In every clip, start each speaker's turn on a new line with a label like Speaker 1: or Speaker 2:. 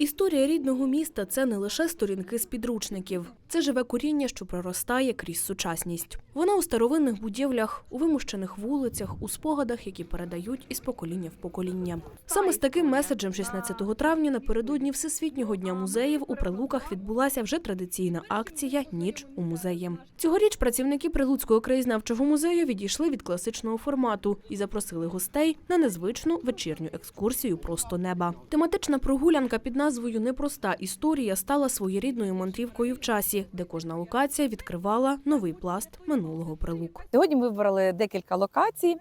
Speaker 1: Історія рідного міста це не лише сторінки з підручників. Це живе коріння, що проростає крізь сучасність. Вона у старовинних будівлях, у вимощених вулицях, у спогадах, які передають із покоління в покоління. Саме з таким меседжем 16 травня напередодні Всесвітнього дня музеїв у Прилуках відбулася вже традиційна акція Ніч у музеї. Цьогоріч працівники Прилуцького краєзнавчого музею відійшли від класичного формату і запросили гостей на незвичну вечірню екскурсію просто неба. Тематична прогулянка під назвою Непроста історія стала своєрідною мандрівкою в часі, де кожна локація відкривала новий пласт минулого прилук.
Speaker 2: Сьогодні ми вибрали декілька локацій.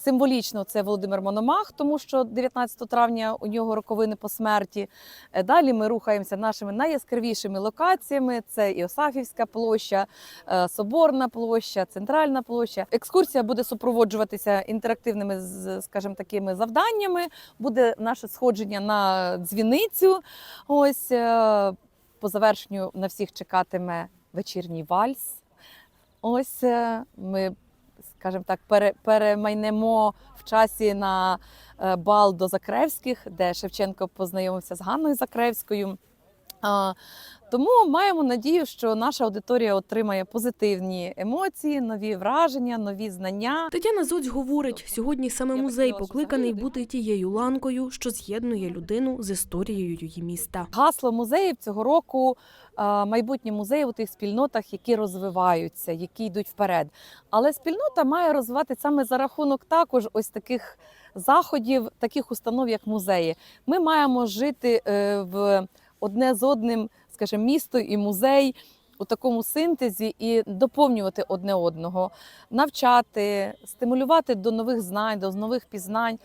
Speaker 2: Символічно це Володимир Мономах, тому що 19 травня у нього роковини по смерті. Е, Далі ми рухаємося нашими найяскравішими локаціями: це Іосафівська площа, е, Соборна площа, Центральна площа. Екскурсія буде супроводжуватися інтерактивними, скажімо, такими завданнями. Буде наше сходження на дзвіницю. Ось е, по завершенню на всіх чекатиме вечірній вальс. Ось е, ми, скажімо так, пере, перемайнемо в часі на е, бал до Закревських, де Шевченко познайомився з Ганною Закревською. А, Тому маємо надію, що наша аудиторія отримає позитивні емоції, нові враження, нові знання.
Speaker 1: Тетяна Зоць говорить, сьогодні саме музей покликаний бути тією ланкою, що з'єднує людину з історією її міста.
Speaker 2: Гасло музеїв цього року майбутнє музеї у тих спільнотах, які розвиваються, які йдуть вперед. Але спільнота має розвивати саме за рахунок також ось таких заходів, таких установ, як музеї. Ми маємо жити е, в одне з одним, скажімо, місто і музей. У такому синтезі і доповнювати одне одного, навчати, стимулювати до нових знань, до нових пізнань,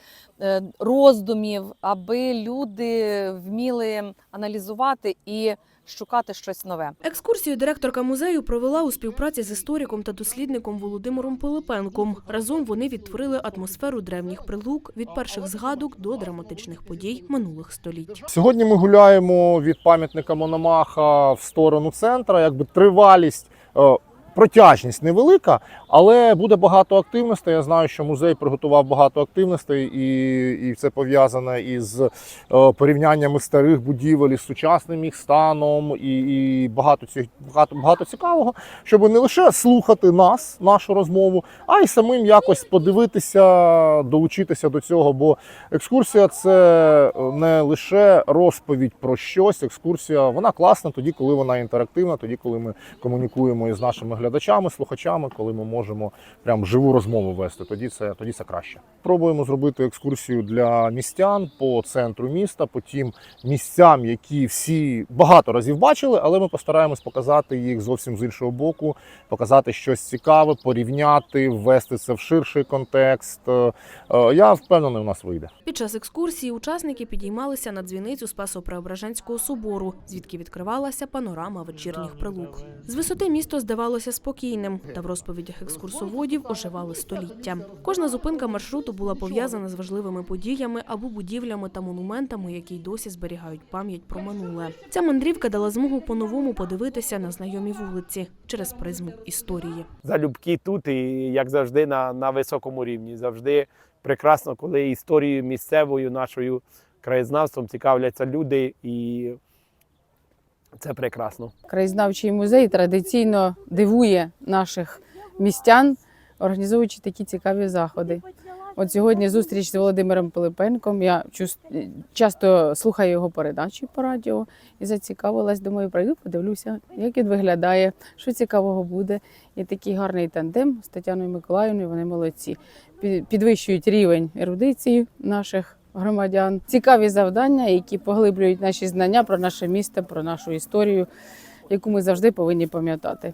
Speaker 2: роздумів, аби люди вміли аналізувати і шукати щось нове.
Speaker 1: Екскурсію директорка музею провела у співпраці з істориком та дослідником Володимиром Пилипенком. Разом вони відтворили атмосферу древніх прилук від перших згадок до драматичних подій минулих століть.
Speaker 3: Сьогодні ми гуляємо від пам'ятника Мономаха в сторону центра. Якби тривалість, е, протяжність невелика, але буде багато активностей. Я знаю, що музей приготував багато активностей, і, і це пов'язане із е, порівняннями старих будівель із сучасним їх станом, і, і багато цих багато, багато цікавого, щоб не лише слухати нас, нашу розмову, а й самим якось подивитися, долучитися до цього. Бо екскурсія це не лише розповідь про щось. Екскурсія вона класна тоді, коли вона інтерактивна, тоді, коли ми комунікуємо із нашими глядачами, слухачами, коли ми можемо прям живу розмову вести. Тоді це тоді це краще. Пробуємо зробити екскурсію для містян по центру міста, по тим місцям, які всі багато разів бачили, але ми постараємось показати їх зовсім з іншого боку, показати щось цікаве, порівняти, ввести це в ширший контекст. Е, е, Я впевнений, у нас вийде.
Speaker 1: Під час екскурсії учасники підіймалися на дзвіницю Спасо-Преображенського собору, звідки відкривалася панорама вечірніх прилук. З висоти місто здавалося спокійним, та в розповідях екскурсоводів оживали століття. Кожна зупинка маршруту була пов'язана з важливими подіями або будівлями та монументами, які й досі зберігають пам'ять про минуле. Ця мандрівка дала змогу по-новому подивитися на знайомі вулиці через призму історії.
Speaker 4: залюбки тут і як завжди на, на високому рівні. Завжди прекрасно, коли історією місцевою нашою краєзнавством цікавляться люди, і це прекрасно.
Speaker 5: Краєзнавчий музей традиційно дивує наших містян, організовуючи такі цікаві заходи. От сьогодні зустріч з Володимиром Пилипенком. Я часто слухаю його передачі по радіо і зацікавилась. Думаю, пройду, подивлюся, як він виглядає, що цікавого буде. І такий гарний тандем з Тетяною Миколаївною. Вони молодці. Пі- Підвищують рівень ерудиції наших громадян. Цікаві завдання, які поглиблюють наші знання про наше місто, про нашу історію, яку ми завжди повинні пам'ятати.